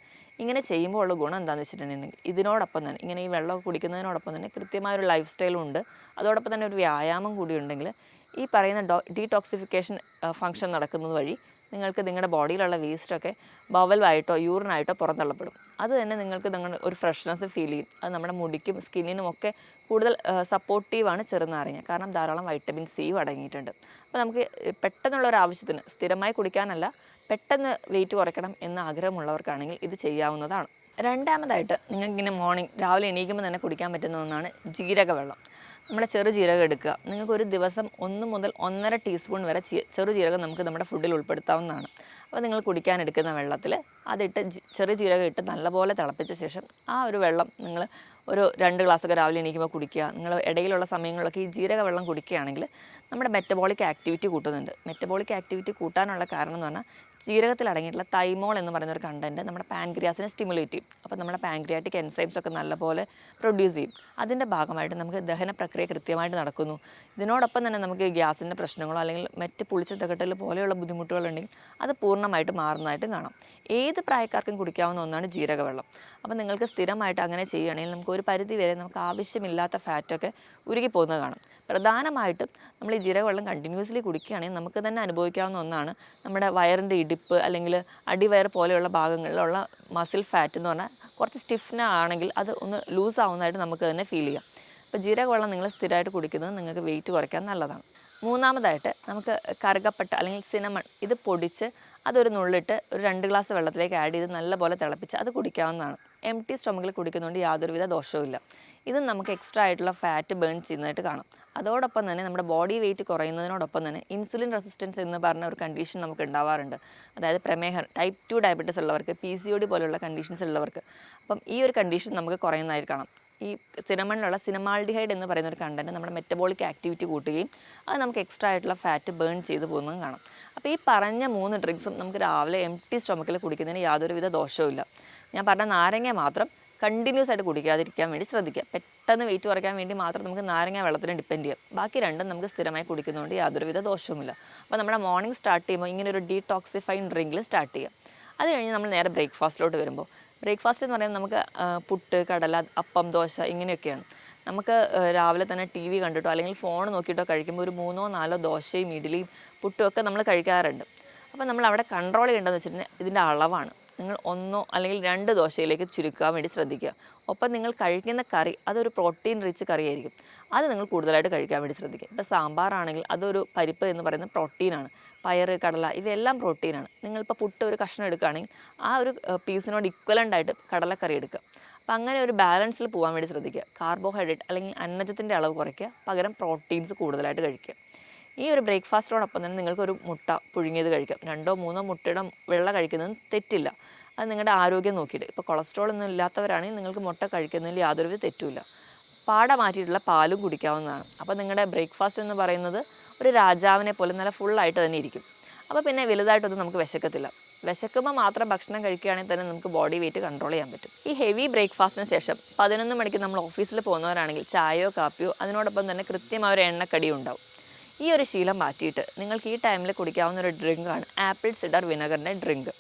ഇങ്ങനെ ചെയ്യുമ്പോൾ ഉള്ള ഗുണം എന്താണെന്ന് വെച്ചിട്ടുണ്ടെങ്കിൽ ഇതിനോടൊപ്പം തന്നെ ഇങ്ങനെ ഈ വെള്ളം കുടിക്കുന്നതിനോടൊപ്പം തന്നെ കൃത്യമായ ഒരു ലൈഫ് സ്റ്റൈലും ഉണ്ട്. അതോടൊപ്പം തന്നെ ഒരു വ്യായാമം കൂടി ഉണ്ടെങ്കിൽ ഈ പറയുന്ന ഡോ ഡീടോക്സിഫിക്കേഷൻ ഫംഗ്ഷൻ നടക്കുന്നത് വഴി നിങ്ങൾക്ക് നിങ്ങളുടെ ബോഡിയിലുള്ള വേസ്റ്റൊക്കെ ബവലായിട്ടോ യൂറിനായിട്ടോ പുറന്തള്ളപ്പെടും. അത് തന്നെ നിങ്ങൾക്ക് നിങ്ങളുടെ ഒരു ഫ്രഷ്നെസ് ഫീൽ ചെയ്യും. അത് നമ്മുടെ മുടിക്കും സ്കിന്നിനും ഒക്കെ കൂടുതൽ സപ്പോർട്ടീവാണ് ചെറുനാരങ്ങ. കാരണം ധാരാളം വൈറ്റമിൻ സി അടങ്ങിയിട്ടുണ്ട്. അപ്പോൾ നമുക്ക് പെട്ടെന്നുള്ള ഒരു ആവശ്യത്തിന് സ്ഥിരമായി കുടിക്കാനല്ല പെട്ടെന്ന് വെയിറ്റ് കുറയ്ക്കണം എന്ന് ആഗ്രഹമുള്ളവർക്കാണെങ്കിൽ ഇത് ചെയ്യാവുന്നതാണ്. രണ്ടാമതായിട്ട് നിങ്ങൾക്കിങ്ങനെ മോർണിംഗ് രാവിലെ എണീക്കുമ്പോൾ തന്നെ കുടിക്കാൻ പറ്റുന്ന ഒന്നാണ് ജീരക വെള്ളം നമ്മുടെ ചെറുജീരകം എടുക്കുക. നിങ്ങൾക്ക് ഒരു ദിവസം ഒന്ന് മുതൽ ഒന്നര ടീസ്പൂൺ വരെ ചെറുജീരകം നമുക്ക് നമ്മുടെ ഫുഡിൽ ഉൾപ്പെടുത്താവുന്നതാണ്. അപ്പോൾ നിങ്ങൾ കുടിക്കാൻ എടുക്കുന്ന വെള്ളത്തിൽ അതിട്ട് ചെറുജീരകം ഇട്ട് നല്ലപോലെ തിളപ്പിച്ച ശേഷം ആ ഒരു വെള്ളം നിങ്ങൾ ഒരു രണ്ട് ഗ്ലാസ്സൊക്കെ രാവിലെ എണീക്കുമ്പോൾ കുടിക്കുക. നിങ്ങൾ ഇടയിലുള്ള സമയങ്ങളിലൊക്കെ ഈ ജീരക വെള്ളം കുടിക്കുകയാണെങ്കിൽ നമ്മുടെ മെറ്റബോളിക് ആക്ടിവിറ്റി കൂട്ടുന്നുണ്ട്. മെറ്റബോളിക് ആക്ടിവിറ്റി കൂട്ടാനുള്ള കാരണം എന്ന് പറഞ്ഞാൽ ജീരകത്തിൽ അടങ്ങിയിട്ടുള്ള തൈമോൾ എന്ന് പറയുന്ന ഒരു കണ്ടന്റ് നമ്മുടെ പാൻക്രിയാസിനെ സ്റ്റിമുലേറ്റ് ചെയ്യും. അപ്പോൾ നമ്മുടെ പാൻക്രിയാറ്റിക് എൻസൈംസ് ഒക്കെ നല്ലപോലെ പ്രൊഡ്യൂസ് ചെയ്യും. അതിന്റെ ഭാഗമായിട്ട് നമുക്ക് ദഹന പ്രക്രിയ കൃത്യമായിട്ട് നടക്കുന്നു. ഇതിനോടൊപ്പം തന്നെ നമുക്ക് ഗ്യാസിന്റെ പ്രശ്നങ്ങളോ അല്ലെങ്കിൽ മറ്റ് പുളിച്ച തകട്ടൽ പോലെയുള്ള ബുദ്ധിമുട്ടുകളുണ്ടെങ്കിൽ അത് പൂർണമായിട്ട് മാറുന്നതായിട്ട് കാണാം. ഏത് പ്രായക്കാർക്കും കുടിക്കാവുന്ന ഒന്നാണ് ജീരകവെള്ളം. അപ്പോൾ നിങ്ങൾക്ക് സ്ഥിരമായിട്ട് അങ്ങനെ ചെയ്യുകയാണെങ്കിൽ നമുക്ക് ഒരു പരിധി വരെ നമുക്ക് ആവശ്യമില്ലാത്ത ഫാറ്റൊക്കെ ഉരുകി പോകുന്നത് കാണും. പ്രധാനമായിട്ടും നമ്മൾ ഈ ജീരകവെള്ളം കണ്ടിന്യൂസ്ലി കുടിക്കുകയാണെങ്കിൽ നമുക്ക് തന്നെ അനുഭവിക്കാവുന്ന ഒന്നാണ് നമ്മുടെ വയറിന്റെ ഇടിപ്പ് അല്ലെങ്കിൽ അടിവയർ പോലെയുള്ള ഭാഗങ്ങളിലുള്ള മസിൽ ഫാറ്റ് എന്ന് പറഞ്ഞാൽ കുറച്ച് സ്റ്റിഫ്ന ആണെങ്കിൽ അത് ഒന്ന് ലൂസ് ആവുന്നതായിട്ട് നമുക്ക് തന്നെ ഫീൽ ചെയ്യാം. അപ്പോൾ ജീരകവെള്ളം നിങ്ങൾ സ്ഥിരമായിട്ട് കുടിക്കുന്നത് നിങ്ങൾക്ക് വെയിറ്റ് കുറയ്ക്കാൻ നല്ലതാണ്. മൂന്നാമതായിട്ട് നമുക്ക് കറുകപ്പട്ട അല്ലെങ്കിൽ സിനമൺ ഇത് പൊടിച്ച് അതൊരു നുള്ളിട്ട് ഒരു രണ്ട് ഗ്ലാസ് വെള്ളത്തിലേക്ക് ആഡ് ചെയ്ത് നല്ലപോലെ തിളപ്പിച്ച് അത് കുടിക്കാവുന്നതാണ്. എം ടി സ്റ്റൊമക്കിൽ കുടിക്കുന്നതുകൊണ്ട് യാതൊരുവിധ ദോഷവുമില്ല ഇത് നമുക്ക് എക്സ്ട്രാ ആയിട്ടുള്ള ഫാറ്റ് ബേൺ ചെയ്യുന്നതായിട്ട് കാണാം. അതോടൊപ്പം തന്നെ നമ്മുടെ ബോഡി വെയിറ്റ് കുറയുന്നതിനോടൊപ്പം തന്നെ ഇൻസുലിൻ റെസിസ്റ്റൻസ് എന്ന് പറഞ്ഞ ഒരു കണ്ടീഷൻ നമുക്ക് ഉണ്ടാവാറുണ്ട്. അതായത് പ്രമേഹം ടൈപ്പ് ടു ഡയബറ്റീസ് ഉള്ളവർക്ക് പി സി ഒ ഡി പോലെയുള്ള കണ്ടീഷൻസ് ഉള്ളവർക്ക്. അപ്പം ഈ ഒരു കണ്ടീഷൻ നമുക്ക് കുറയുന്നതായിട്ട് കാണാം. ഈ സിനമണിലുള്ള സിനമാൾഡിഹൈഡ് എന്ന് പറയുന്ന ഒരു കണ്ടന്റ് നമ്മുടെ മെറ്റബോളിക് ആക്ടിവിറ്റി കൂട്ടുകയും അത് നമുക്ക് എക്സ്ട്രാ ആയിട്ടുള്ള ഫാറ്റ് ബേൺ ചെയ്ത് പോകുന്നതും കാണാം. അപ്പോൾ ഈ പറഞ്ഞ മൂന്ന് ഡ്രിങ്ക്സും നമുക്ക് രാവിലെ എം ടി സ്റ്റൊമക്കിൽ കുടിക്കുന്നതിന് യാതൊരുവിധ ദോഷവുമില്ല ഞാൻ പറഞ്ഞ നാരങ്ങ മാത്രം കണ്ടിന്യൂസ് ആയിട്ട് കുടിക്കാതിരിക്കാൻ വേണ്ടി ശ്രദ്ധിക്കുക. പെട്ടെന്ന് വെയിറ്റ് കുറയ്ക്കാൻ വേണ്ടി മാത്രം നമുക്ക് നാരങ്ങ വെള്ളത്തിന് ഡിപ്പെൻഡ് ചെയ്യാം. ബാക്കി രണ്ടും നമുക്ക് സ്ഥിരമായി കുടിക്കുന്നതുകൊണ്ട് യാതൊരുവിധ ദോഷവുമില്ല. അപ്പോൾ നമ്മുടെ മോർണിംഗ് സ്റ്റാർട്ട് ചെയ്യുമ്പോൾ ഇങ്ങനെ ഒരു ഡീടോക്സിഫൈൻ ഡ്രിങ്കിൽ സ്റ്റാർട്ട് ചെയ്യാം. അത് കഴിഞ്ഞ് നമ്മൾ നേരെ ബ്രേക്ക്ഫാസ്റ്റിലോട്ട് വരുമ്പോൾ ബ്രേക്ക്ഫാസ്റ്റ് എന്ന് പറയുമ്പോൾ നമുക്ക് പുട്ട് കടല അപ്പം ദോശ ഇങ്ങനെയൊക്കെയാണ്. നമുക്ക് രാവിലെ തന്നെ ടി വി കണ്ടിട്ടോ അല്ലെങ്കിൽ ഫോൺ നോക്കിയിട്ടോ കഴിക്കുമ്പോൾ ഒരു മൂന്നോ നാലോ ദോശയും ഇഡ്ഡലിയും പുട്ടും ഒക്കെ നമ്മൾ കഴിക്കാറുണ്ട്. അപ്പോൾ നമ്മൾ അവിടെ കൺട്രോൾ ചെയ്യേണ്ടതെന്ന് വെച്ചിട്ടുണ്ടെങ്കിൽ ഇതിന്റെ അളവാണ്. നിങ്ങൾ ഒന്നോ അല്ലെങ്കിൽ രണ്ട് ദോശയിലേക്ക് ചുരുക്കാൻ വേണ്ടി ശ്രദ്ധിക്കുക. ഒപ്പം നിങ്ങൾ കഴിക്കുന്ന കറി അതൊരു പ്രോട്ടീൻ റിച്ച് കറി ആയിരിക്കും അത് നിങ്ങൾ കൂടുതലായിട്ട് കഴിക്കാൻ വേണ്ടി ശ്രദ്ധിക്കുക. ഇപ്പോൾ സാമ്പാറാണെങ്കിൽ അതൊരു പരിപ്പ് എന്ന് പറയുന്ന പ്രോട്ടീനാണ്. പയറ് കടല ഇതെല്ലാം പ്രോട്ടീനാണ് നിങ്ങളിപ്പോൾ പുട്ട് ഒരു കഷ്ണം എടുക്കുകയാണെങ്കിൽ ആ ഒരു പീസിനോട് ഇക്വലന്റ് ആയിട്ട് കടലക്കറി എടുക്കുക. അപ്പോൾ അങ്ങനെ ഒരു ബാലൻസിൽ പോകാൻ വേണ്ടി ശ്രദ്ധിക്കുക. കാർബോഹൈഡ്രേറ്റ് അല്ലെങ്കിൽ അന്നജത്തിന്റെ അളവ് കുറയ്ക്കുക. പകരം പ്രോട്ടീൻസ് കൂടുതലായിട്ട് കഴിക്കുക. ഈ ഒരു ബ്രേക്ക്ഫാസ്റ്റോടൊപ്പം തന്നെ നിങ്ങൾക്കൊരു മുട്ട പുഴുങ്ങിയത് കഴിക്കാം. രണ്ടോ മൂന്നോ മുട്ടയുടെ വെള്ള കഴിക്കുന്നതും തെറ്റില്ല. അത് നിങ്ങളുടെ ആരോഗ്യം നോക്കിയിട്ട്. ഇപ്പോൾ കൊളസ്ട്രോൾ ഒന്നും ഇല്ലാത്തവരാണെങ്കിൽ നിങ്ങൾക്ക് മുട്ട കഴിക്കുന്നതിൽ യാതൊരുവിധ തെറ്റുമില്ല. പാട മാറ്റിയിട്ടുള്ള പാലും കുടിക്കാവുന്നതാണ്. അപ്പോൾ നിങ്ങളുടെ ബ്രേക്ക്ഫാസ്റ്റ് എന്ന് പറയുന്നത് ഒരു രാജാവിനെ പോലെ നല്ല ഫുള്ളായിട്ട് തന്നെ ഇരിക്കും. അപ്പോൾ പിന്നെ വലുതായിട്ടൊന്നും നമുക്ക് വിശക്കത്തില്ല. വിശക്കുമ്പോൾ മാത്രം ഭക്ഷണം കഴിക്കുകയാണെങ്കിൽ തന്നെ നമുക്ക് ബോഡി വെയിറ്റ് കൺട്രോൾ ചെയ്യാൻ പറ്റും. ഈ ഹെവി ബ്രേക്ക്ഫാസ്റ്റിന് ശേഷം പതിനൊന്ന് മണിക്ക് നമ്മൾ ഓഫീസിൽ പോകുന്നവരാണെങ്കിൽ ചായയോ കാപ്പിയോ അതിനോടൊപ്പം തന്നെ കൃത്യമായ ഒരു എണ്ണക്കടിയും ഉണ്ടാവും. ഈ ഒരു ശീലം മാറ്റിയിട്ട് നിങ്ങൾക്ക് ഈ ടൈമിൽ കുടിക്കാവുന്ന ഒരു ഡ്രിങ്കാണ് ആപ്പിൾ സിഡർ വിനെഗറിന്റെ ഡ്രിങ്ക്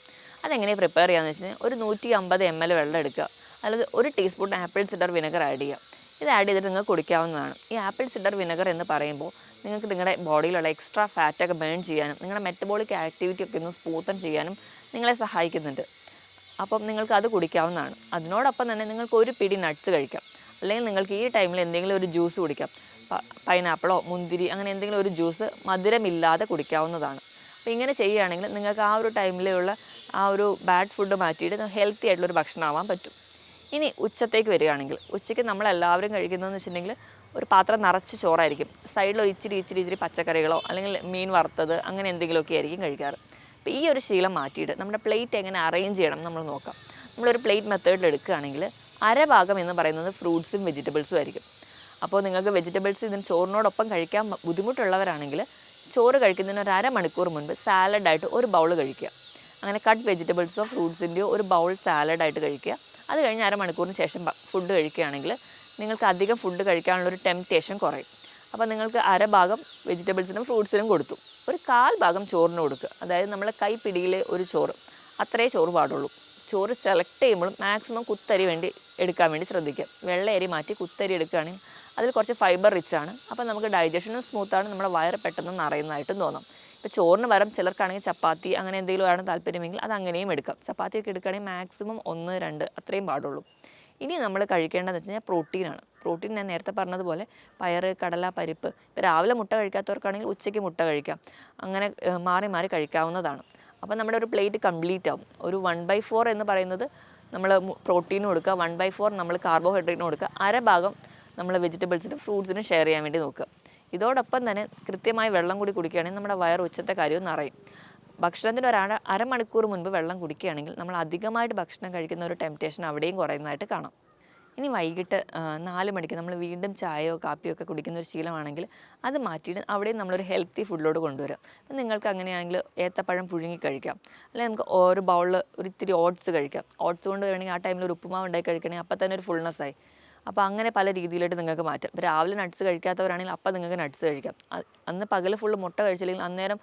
അതെങ്ങനെ പ്രിപ്പയർ ചെയ്യാമെന്ന് വെച്ച് കഴിഞ്ഞാൽ ഒരു നൂറ്റി അമ്പത് എം എൽ വെള്ളം എടുക്കുക. അല്ലെങ്കിൽ ഒരു teaspoon apple cider vinegar add ചെയ്യുക. ഇത് ആഡ് ചെയ്തിട്ട് നിങ്ങൾക്ക് കുടിക്കാവുന്നതാണ്. ഈ ആപ്പിൾ സിഡർ വിനെഗർ എന്ന് പറയുമ്പോൾ നിങ്ങൾക്ക് നിങ്ങളുടെ ബോഡിയിലുള്ള എക്സ്ട്രാ ഫാറ്റൊക്കെ ബേൺ ചെയ്യാനും നിങ്ങളുടെ മെറ്റബോളിക് ആക്ടിവിറ്റി ഒക്കെ ഒന്ന് സ്മൂത്തൻ ചെയ്യാനും നിങ്ങളെ സഹായിക്കുന്നുണ്ട്. അപ്പം നിങ്ങൾക്ക് അത് കുടിക്കാവുന്നതാണ്. അതിനോടൊപ്പം തന്നെ നിങ്ങൾക്ക് ഒരു പിടി നട്ട്സ് കഴിക്കാം. അല്ലെങ്കിൽ നിങ്ങൾക്ക് ഈ ടൈമിൽ എന്തെങ്കിലും ഒരു ജ്യൂസ് കുടിക്കാം. പൈനാപ്പിളോ മുന്തിരി അങ്ങനെ എന്തെങ്കിലും ഒരു ജ്യൂസ് മധുരമില്ലാതെ കുടിക്കാവുന്നതാണ്. അപ്പോൾ ഇങ്ങനെ ചെയ്യുകയാണെങ്കിൽ നിങ്ങൾക്ക് ആ ഒരു ടൈമിലുള്ള ആ ഒരു ബാഡ് ഫുഡ് മാറ്റിയിട്ട് ഹെൽത്തി ആയിട്ടുള്ളൊരു ഭക്ഷണമാവാൻ പറ്റും. ഇനി ഉച്ചത്തേക്ക് വരികയാണെങ്കിൽ ഉച്ചയ്ക്ക് നമ്മളെല്ലാവരും കഴിക്കുന്നതെന്ന് വെച്ചിട്ടുണ്ടെങ്കിൽ ഒരു പാത്രം നിറച്ച് ചോറായിരിക്കും. സൈഡിൽ ഒരു ഇച്ചിരി ഇച്ചിരി ഇച്ചിരി പച്ചക്കറികളോ അല്ലെങ്കിൽ മീൻ വറുത്തത് അങ്ങനെ എന്തെങ്കിലുമൊക്കെ ആയിരിക്കും കഴിക്കാറ്. അപ്പോൾ ഈ ഒരു ശീലം മാറ്റിയിട്ട് നമ്മുടെ പ്ലേറ്റ് എങ്ങനെ അറേഞ്ച് ചെയ്യണം നമ്മൾ നോക്കാം. നമ്മളൊരു പ്ലേറ്റ് മെത്തേഡിൽ എടുക്കുകയാണെങ്കിൽ അരഭാഗം എന്ന് പറയുന്നത് ഫ്രൂട്ട്സും വെജിറ്റബിൾസും ആയിരിക്കും. അപ്പോൾ നിങ്ങൾക്ക് വെജിറ്റബിൾസ് ഇതിന് ചോറിനോടൊപ്പം കഴിക്കാൻ ബുദ്ധിമുട്ടുള്ളവരാണെങ്കിൽ ചോറ് കഴിക്കുന്നതിന് ഒരു അരമണിക്കൂർ മുൻപ് സാലഡായിട്ട് ഒരു ബൗൾ കഴിക്കുക. അങ്ങനെ കട്ട് വെജിറ്റബിൾസോ ഫ്രൂട്ട്സിന്റെയോ ഒരു ബൗൾ സാലഡായിട്ട് കഴിക്കുക. അത് കഴിഞ്ഞ് അരമണിക്കൂറിന് ശേഷം ഫുഡ് കഴിക്കുകയാണെങ്കിൽ നിങ്ങൾക്ക് അധികം ഫുഡ് കഴിക്കാനുള്ള ഒരു ടെംപ്റ്റേഷൻ കുറയും. അപ്പോൾ നിങ്ങൾക്ക് അരഭാഗം വെജിറ്റബിൾസിനും ഫ്രൂട്ട്സിനും കൊടുത്തു. ഒരു കാൽ ഭാഗം ചോറിന് കൊടുക്കുക. അതായത് നമ്മളെ കൈപ്പിടിയിലെ ഒരു ചോറ്. അത്രേ ചോറ് പാടുള്ളൂ. ചോറ് സെലക്ട് ചെയ്യുമ്പോഴും മാക്സിമം കുത്തരി വേണ്ടി എടുക്കാൻ വേണ്ടി ശ്രദ്ധിക്കുക. വെള്ള അരി മാറ്റി കുത്തരി എടുക്കുകയാണെങ്കിൽ അതിൽ കുറച്ച് ഫൈബർ റിച്ച് ആണ്. അപ്പോൾ നമുക്ക് ഡൈജഷനും സ്മൂത്താണ് നമ്മുടെ വയറ് പെട്ടെന്ന് നിറയുന്നതായിട്ടും തോന്നും. ഇപ്പോൾ ചോറിന് വരം ചിലർക്കാണെങ്കിൽ ചപ്പാത്തി അങ്ങനെ എന്തെങ്കിലും ആണ് താല്പര്യമെങ്കിൽ അത് അങ്ങനെയും എടുക്കാം. ചപ്പാത്തിയൊക്കെ എടുക്കുകയാണെങ്കിൽ മാക്സിമം ഒന്ന് രണ്ട് അത്രയും പാടുള്ളൂ. ഇനി നമ്മൾ കഴിക്കേണ്ടതെന്ന് വെച്ച് കഴിഞ്ഞാൽ പ്രോട്ടീനാണ്. പ്രോട്ടീൻ ഞാൻ നേരത്തെ പറഞ്ഞതുപോലെ പയർ കടല പരിപ്പ് ഇപ്പോൾ രാവിലെ മുട്ട കഴിക്കാത്തവർക്കാണെങ്കിൽ ഉച്ചയ്ക്ക് മുട്ട കഴിക്കാം. അങ്ങനെ മാറി മാറി കഴിക്കാവുന്നതാണ്. അപ്പോൾ നമ്മുടെ ഒരു പ്ലേറ്റ് കംപ്ലീറ്റ് ആവും ഒരു വൺ ബൈ ഫോർ എന്ന് പറയുന്നത് നമ്മൾ പ്രോട്ടീനും കൊടുക്കുക വൺ ബൈ ഫോർ നമ്മൾ കാർബോഹൈഡ്രേറ്റിനും കൊടുക്കുക. അര ഭാഗം നമ്മൾ വെജിറ്റബിൾസിനും ഫ്രൂട്ട്സിനും ഷെയർ ചെയ്യാൻ വേണ്ടി നോക്കുക. ഇതോടൊപ്പം തന്നെ കൃത്യമായി വെള്ളം കൂടി കുടിക്കുകയാണെങ്കിൽ നമ്മുടെ വയർ ഉച്ചത്തെ കാര്യവും നിറയും. ഭക്ഷണത്തിന് ഒരു അര അരമണിക്കൂർ മുൻപ് വെള്ളം കുടിക്കുകയാണെങ്കിൽ നമ്മൾ അധികമായിട്ട് ഭക്ഷണം കഴിക്കുന്ന ഒരു ടെംപ്റ്റേഷൻ അവിടെയും കുറയുന്നതായിട്ട് കാണാം. ഇനി വൈകിട്ട് നാല് മണിക്ക് നമ്മൾ വീണ്ടും ചായയോ കാപ്പിയോ ഒക്കെ കുടിക്കുന്ന ഒരു ശീലമാണെങ്കിൽ അത് മാറ്റിയിട്ട് അവിടെയും നമ്മളൊരു ഹെൽത്തി ഫുഡിലോട് കൊണ്ടുവരാം. അപ്പം നിങ്ങൾക്ക് അങ്ങനെയാണെങ്കിൽ ഏത്തപ്പഴം പുഴുങ്ങി കഴിക്കാം. അല്ലെങ്കിൽ നമുക്ക് ഒരു ബൗളിൽ ഒരു ഇത്തിരി ഓട്സ് കഴിക്കാം. ഓട്സ് കൊണ്ട് വേണമെങ്കിൽ ആ ടൈമിൽ ഒരു ഉപ്പുമാവ് ഉണ്ടാക്കി കഴിക്കണമെങ്കിൽ അപ്പം തന്നെ ഒരു ഫുൾനെസ്സായി ആയി. അപ്പോൾ അങ്ങനെ പല രീതിയിലായിട്ട് നിങ്ങൾക്ക് മാറ്റാം. ഇപ്പോൾ രാവിലെ നട്ട്സ് കഴിക്കാത്തവരാണെങ്കിൽ അപ്പം നിങ്ങൾക്ക് നട്ട്സ് കഴിക്കാം. അന്ന് പകൽ ഫുള്ള് മുട്ട കഴിച്ചില്ലെങ്കിൽ അന്നേരം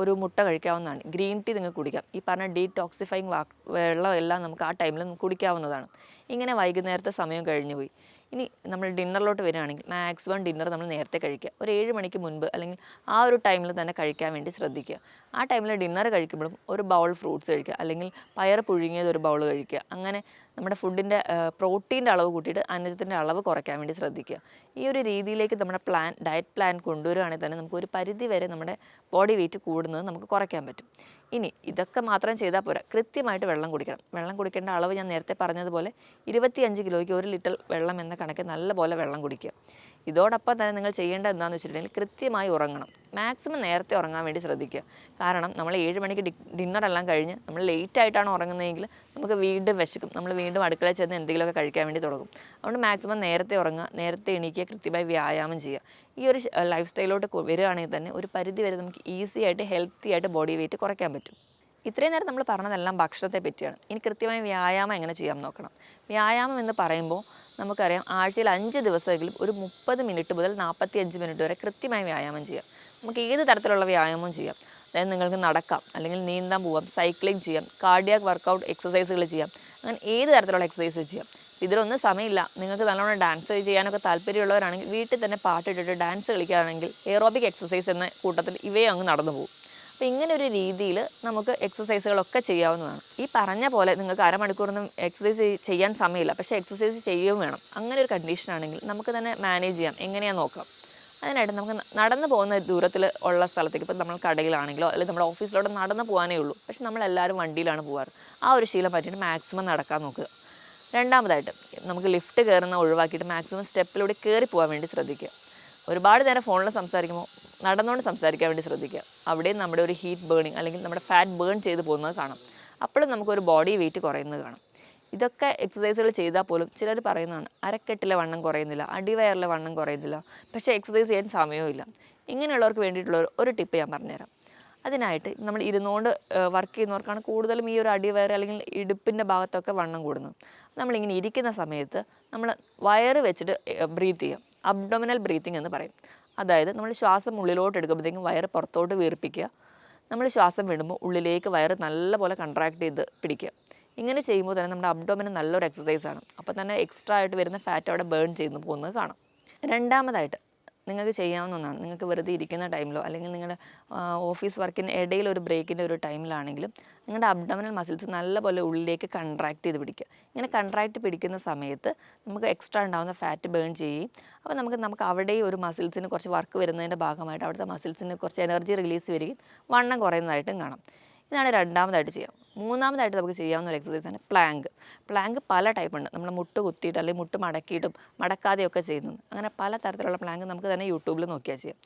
ഒരു മുട്ട കഴിക്കാവുന്നതാണ്. ഗ്രീൻ ടീ നിങ്ങൾക്ക് കുടിക്കാം. ഈ പറഞ്ഞ ഡീടോക്സിഫൈങ് വെള്ളം എല്ലാം നമുക്ക് ആ ടൈമിൽ കുടിക്കാവുന്നതാണ്. ഇങ്ങനെ വൈകുന്നേരത്തെ സമയം കഴിഞ്ഞു പോയി ഇനി നമ്മൾ ഡിന്നറിലോട്ട് വരികയാണെങ്കിൽ മാക്സിമം ഡിന്നർ നമ്മൾ നേരത്തെ കഴിക്കുക. ഒരു ഏഴ് മണിക്ക് മുൻപ് അല്ലെങ്കിൽ ആ ഒരു ടൈമിൽ തന്നെ കഴിക്കാൻ വേണ്ടി ശ്രദ്ധിക്കുക. ആ ടൈമിൽ ഡിന്നർ കഴിക്കുമ്പോഴും ഒരു ബൗൾ ഫ്രൂട്ട്സ് കഴിക്കുക. അല്ലെങ്കിൽ പയർ പുഴുങ്ങിയത് ഒരു ബൗൾ കഴിക്കുക. അങ്ങനെ നമ്മുടെ ഫുഡിന്റെ പ്രോട്ടീന്റെ അളവ് കൂട്ടിയിട്ട് അന്നജത്തിന്റെ അളവ് കുറയ്ക്കാൻ വേണ്ടി ശ്രദ്ധിക്കുക. ഈ ഒരു രീതിയിലേക്ക് നമ്മുടെ പ്ലാൻ ഡയറ്റ് പ്ലാൻ കൊണ്ടുവരികയാണെങ്കിൽ തന്നെ നമുക്കൊരു പരിധി വരെ നമ്മുടെ ബോഡി വെയിറ്റ് കൂടുന്നത് നമുക്ക് കുറയ്ക്കാൻ പറ്റും. ഇനി ഇതൊക്കെ മാത്രം ചെയ്താൽ പോരാ. കൃത്യമായിട്ട് വെള്ളം കുടിക്കണം. വെള്ളം കുടിക്കേണ്ട അളവ് ഞാൻ നേരത്തെ പറഞ്ഞതുപോലെ ഇരുപത്തിയഞ്ച് കിലോയ്ക്ക് ഒരു ലിറ്റർ വെള്ളം എന്ന കണക്ക് നല്ലപോലെ വെള്ളം കുടിക്കുക. ഇതോടൊപ്പം തന്നെ നിങ്ങൾ ചെയ്യേണ്ടത് എന്താണെന്ന് വെച്ചിട്ടുണ്ടെങ്കിൽ കൃത്യമായി ഉറങ്ങണം. മാക്സിമം നേരത്തെ ഉറങ്ങാൻ വേണ്ടി ശ്രദ്ധിക്കുക. കാരണം നമ്മൾ ഏഴ് മണിക്ക് ഡി ഡിന്നറെല്ലാം കഴിഞ്ഞ് നമ്മൾ ലേറ്റ് ആയിട്ടാണ് ഉറങ്ങുന്നതെങ്കിൽ നമുക്ക് വീണ്ടും വിശക്കും. നമ്മൾ വീണ്ടും അടുക്കളയിൽ ചെന്ന് എന്തെങ്കിലുമൊക്കെ കഴിക്കാൻ വേണ്ടി തുടങ്ങും. അതുകൊണ്ട് മാക്സിമം നേരത്തെ ഉറങ്ങുക നേരത്തെ എണീക്കുക കൃത്യമായി വ്യായാമം ചെയ്യുക. ഈ ഒരു ലൈഫ് സ്റ്റൈലോട്ട് വരികയാണെങ്കിൽ തന്നെ ഒരു പരിധി വരെ നമുക്ക് ഈസി ആയിട്ട് ഹെൽത്തി ആയിട്ട് ബോഡി വെയിറ്റ് കുറയ്ക്കാൻ പറ്റും. ഇത്രയും നേരം നമ്മൾ പറഞ്ഞതെല്ലാം ഭക്ഷണത്തെ പറ്റിയാണ്. ഇനി കൃത്യമായി വ്യായാമം എങ്ങനെ ചെയ്യാൻ നോക്കണം. വ്യായാമം എന്ന് പറയുമ്പോൾ നമുക്കറിയാം ആഴ്ചയിൽ അഞ്ച് ദിവസമെങ്കിലും ഒരു മുപ്പത് മിനിറ്റ് മുതൽ നാൽപ്പത്തി അഞ്ച് മിനിറ്റ് വരെ കൃത്യമായി വ്യായാമം ചെയ്യാം. നമുക്ക് ഏത് തരത്തിലുള്ള വ്യായാമവും ചെയ്യാം? അതായത് നിങ്ങൾക്ക് നടക്കാം അല്ലെങ്കിൽ നീന്താൻ പോവാം സൈക്ലിംഗ് ചെയ്യാം കാർഡിയാക് വർക്കൗട്ട് എക്സസൈസുകൾ ചെയ്യാം അങ്ങനെ ഏത് തരത്തിലുള്ള എക്സസൈസ് ചെയ്യാം? ഇതിലൊന്നും സമയമില്ല. നിങ്ങൾക്ക് നല്ലോണം ഡാൻസ് ചെയ്യാനൊക്കെ താല്പര്യമുള്ളവരാണെങ്കിൽ വീട്ടിൽ തന്നെ പാട്ടിട്ടിട്ട് ഡാൻസ് കളിക്കുകയാണെങ്കിൽ എയറോബിക് എക്സസൈസ് എന്ന കൂട്ടത്തിൽ ഇവയെ അങ്ങ് നടന്നു പോകും. അപ്പോൾ ഇങ്ങനെ ഒരു രീതിയിൽ നമുക്ക് എക്സസൈസുകളൊക്കെ ചെയ്യാവുന്നതാണ്. ഈ പറഞ്ഞ പോലെ നിങ്ങൾക്ക് അരമണിക്കൂറൊന്നും എക്സസൈസ് ചെയ്യാൻ സമയമില്ല. പക്ഷേ എക്സസൈസ് ചെയ്യുകയും വേണം. അങ്ങനെ ഒരു കണ്ടീഷനാണെങ്കിൽ നമുക്ക് തന്നെ മാനേജ് ചെയ്യാം. എങ്ങനെയാണെന്ന് നോക്കാം. അതിനായിട്ട് നമുക്ക് നടന്നു പോകുന്ന ദൂരത്തിൽ ഉള്ള സ്ഥലത്തേക്ക് ഇപ്പം നമ്മൾ കടയിലാണെങ്കിലോ അല്ലെങ്കിൽ നമ്മുടെ ഓഫീസിലോട്ട് നടന്നു പോകാനേ ഉള്ളൂ. പക്ഷെ നമ്മളെല്ലാവരും വണ്ടിയിലാണ് പോകാറ്. ആ ഒരു ശീലം പറ്റിയിട്ട് മാക്സിമം നടക്കാൻ നോക്കുക. രണ്ടാമതായിട്ട് നമുക്ക് ലിഫ്റ്റ് കയറുന്ന ഒഴിവാക്കിയിട്ട് മാക്സിമം സ്റ്റെപ്പിലൂടെ കയറി പോകാൻ വേണ്ടി ശ്രദ്ധിക്കുക. ഒരുപാട് നേരം ഫോണിൽ സംസാരിക്കുമ്പോൾ നടന്നുകൊണ്ട് സംസാരിക്കാൻ വേണ്ടി ശ്രദ്ധിക്കുക. അവിടെയും നമ്മുടെ ഒരു ഹീറ്റ് ബേണിങ് അല്ലെങ്കിൽ നമ്മുടെ ഫാറ്റ് ബേൺ ചെയ്ത് പോകുന്നത് കാണാം. അപ്പോഴും നമുക്കൊരു ബോഡി വെയിറ്റ് കുറയുന്നത് കാണാം. ഇതൊക്കെ എക്സസൈസുകൾ ചെയ്താൽ പോലും ചിലർ പറയുന്നതാണ് അരക്കെട്ടിലെ വണ്ണം കുറയുന്നില്ല അടിവയറിലെ വണ്ണം കുറയുന്നില്ല പക്ഷേ എക്സസൈസ് ചെയ്യാൻ സമയമില്ല ഇങ്ങനെയുള്ളവർക്ക് വേണ്ടിയിട്ടുള്ള ഒരു- ഒരു ടിപ്പ് ഞാൻ പറഞ്ഞുതരാം. അതിനായിട്ട് നമ്മൾ ഇരുന്നുകൊണ്ട് വർക്ക് ചെയ്യുന്നവർക്കാണ് കൂടുതലും ഈ ഒരു അടിവയർ അല്ലെങ്കിൽ ഇടുപ്പിന്റെ ഭാഗത്തൊക്കെ വണ്ണം കൂടുന്നത്. നമ്മളിങ്ങനെ ഇരിക്കുന്ന സമയത്ത് നമ്മൾ വയറ് വെച്ചിട്ട് ബ്രീത്ത് ചെയ്യാം അബ്ഡോമിനൽ ബ്രീത്തിങ് എന്ന് പറയും. അതായത് നമ്മൾ ശ്വാസം ഉള്ളിലോട്ട് എടുക്കുമ്പോഴത്തേക്കും വയറ് പുറത്തോട്ട് വീർപ്പിക്കുക. നമ്മൾ ശ്വാസം വിടുമ്പോൾ ഉള്ളിലേക്ക് വയറ് നല്ലപോലെ കൺട്രാക്ട് ചെയ്ത് പിടിക്കുക. ഇങ്ങനെ ചെയ്യുമ്പോൾ തന്നെ നമ്മുടെ അബ്ഡോമിന് നല്ലൊരു എക്സസൈസ് ആണ്. അപ്പോൾ തന്നെ എക്സ്ട്രാ ആയിട്ട് വരുന്ന ഫാറ്റ് അവിടെ ബേൺ ചെയ്യുന്നു പോകുന്നത് കാണാം. രണ്ടാമതായിട്ട് നിങ്ങൾക്ക് ചെയ്യാവുന്ന ഒന്നാണ്. നിങ്ങൾക്ക് വെറുതെ ഇരിക്കുന്ന ടൈമിലോ അല്ലെങ്കിൽ നിങ്ങളുടെ ഓഫീസ് വർക്കിന് ഇടയിൽ ഒരു ബ്രേക്കിന്റെ ഒരു ടൈമിലാണെങ്കിലും നിങ്ങളുടെ അബ്ഡമിനൽ മസിൽസ് നല്ലപോലെ ഉള്ളിലേക്ക് കൺട്രാക്ട് ചെയ്ത് പിടിക്കുക. ഇങ്ങനെ കൺട്രാക്ട് പിടിക്കുന്ന സമയത്ത് നമുക്ക് എക്സ്ട്രാ ഉണ്ടാകുന്ന ഫാറ്റ് ബേൺ ചെയ്യും അപ്പോൾ നമുക്ക് നമുക്ക് അവിടെയും ഒരു മസിൽസിന് കുറച്ച് വർക്ക് വരുന്നതിന്റെ ഭാഗമായിട്ട് അവിടുത്തെ മസിൽസിന് കുറച്ച് എനർജി റിലീസ് വരികയും വണ്ണം കുറയുന്നതായിട്ടും കാണാം. ഇതാണ് രണ്ടാമതായിട്ട് ചെയ്യാം. മൂന്നാമതായിട്ട് നമുക്ക് ചെയ്യാവുന്ന ഒരു എക്സസൈസ് ആണ് പ്ലാങ്ക് പ്ലാങ്ക് പല ടൈപ്പ് ഉണ്ട്. നമ്മൾ മുട്ട് കുത്തിയിട്ട് അല്ലെങ്കിൽ മുട്ട് മടക്കിയിട്ടും മടക്കാതെയൊക്കെ ചെയ്യുന്നുണ്ട് അങ്ങനെ പല തരത്തിലുള്ള പ്ലാങ്ക് നമുക്ക് തന്നെ യൂട്യൂബിൽ നോക്കിയാൽ ചെയ്യാം.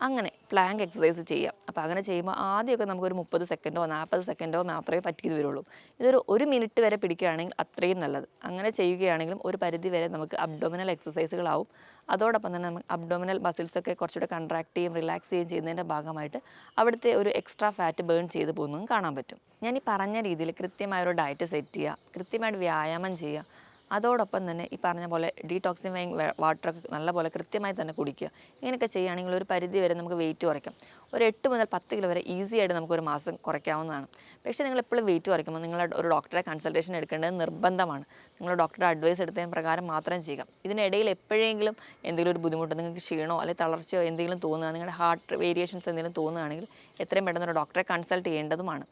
അങ്ങനെ പ്ലാങ്ക് എക്സസൈസ് ചെയ്യാം. അപ്പോൾ അങ്ങനെ ചെയ്യുമ്പോൾ ആദ്യമൊക്കെ നമുക്കൊരു മുപ്പത് സെക്കൻഡോ നാൽപ്പത് സെക്കൻഡോ മാത്രമേ പറ്റിയത് വരുള്ളൂ ഇതൊരു ഒരു മിനിറ്റ് വരെ പിടിക്കുകയാണെങ്കിൽ അത്രയും നല്ലത്. അങ്ങനെ ചെയ്യുകയാണെങ്കിലും ഒരു പരിധി വരെ നമുക്ക് അബ്ഡോമിനൽ എക്സസൈസുകളാവും അതോടൊപ്പം തന്നെ നമുക്ക് അബ്ഡോമിനൽ മസിൽസൊക്കെ കുറച്ചുകൂടെ കൺട്രാക്ട് ചെയ്യും റിലാക്സ് ചെയ്യുകയും ചെയ്യുന്നതിന്റെ ഭാഗമായിട്ട് അവിടുത്തെ ഒരു എക്സ്ട്രാ ഫാറ്റ് ബേൺ ചെയ്ത് പോകുന്നതും കാണാൻ പറ്റും. ഞാൻ ഈ പറഞ്ഞ രീതിയിൽ കൃത്യമായൊരു ഡയറ്റ് സെറ്റ് ചെയ്യുക കൃത്യമായിട്ട് വ്യായാമം ചെയ്യുക അതോടൊപ്പം തന്നെ ഈ പറഞ്ഞ പോലെ ഡീടോക്സിഫൈങ് വാട്ടറൊക്കെ നല്ലപോലെ കൃത്യമായി തന്നെ കുടിക്കുക. ഇങ്ങനെയൊക്കെ ചെയ്യുകയാണെങ്കിൽ ഒരു പരിധി വരെ നമുക്ക് വെയിറ്റ് കുറയ്ക്കാം. ഒരു എട്ട് മുതൽ പത്ത് കിലോ വരെ ഈസി ആയിട്ട് നമുക്കൊരു മാസം കുറയ്ക്കാവുന്നതാണ്. പക്ഷേ നിങ്ങൾ എപ്പോഴും വെയിറ്റ് കുറയ്ക്കുമ്പോൾ നിങ്ങൾ ഒരു ഡോക്ടറെ കൺസൾട്ടേഷൻ എടുക്കേണ്ടത് നിർബന്ധമാണ്. നിങ്ങൾ ഡോക്ടറെ അഡ്വൈസ് എടുത്തതിന് പ്രകാരം മാത്രം ചെയ്യുക. ഇതിനിടയിൽ എപ്പോഴെങ്കിലും എന്തെങ്കിലും ഒരു ബുദ്ധിമുട്ട് നിങ്ങൾക്ക് ക്ഷീണോ അല്ലെങ്കിൽ തളർച്ചയോ എന്തെങ്കിലും തോന്നുക നിങ്ങളുടെ ഹാർട്ട് വേരിയേഷൻസ് എന്തെങ്കിലും തോന്നുകയാണെങ്കിൽ എത്രയും പെട്ടെന്ന് ഒരു ഡോക്ടറെ കൺസൾട്ട് ചെയ്യേണ്ടതുമാണ്.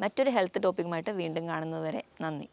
മറ്റൊരു ഹെൽത്ത് ടോപ്പിക്കുമായിട്ട് വീണ്ടും കാണുന്നതുവരെ നന്ദി.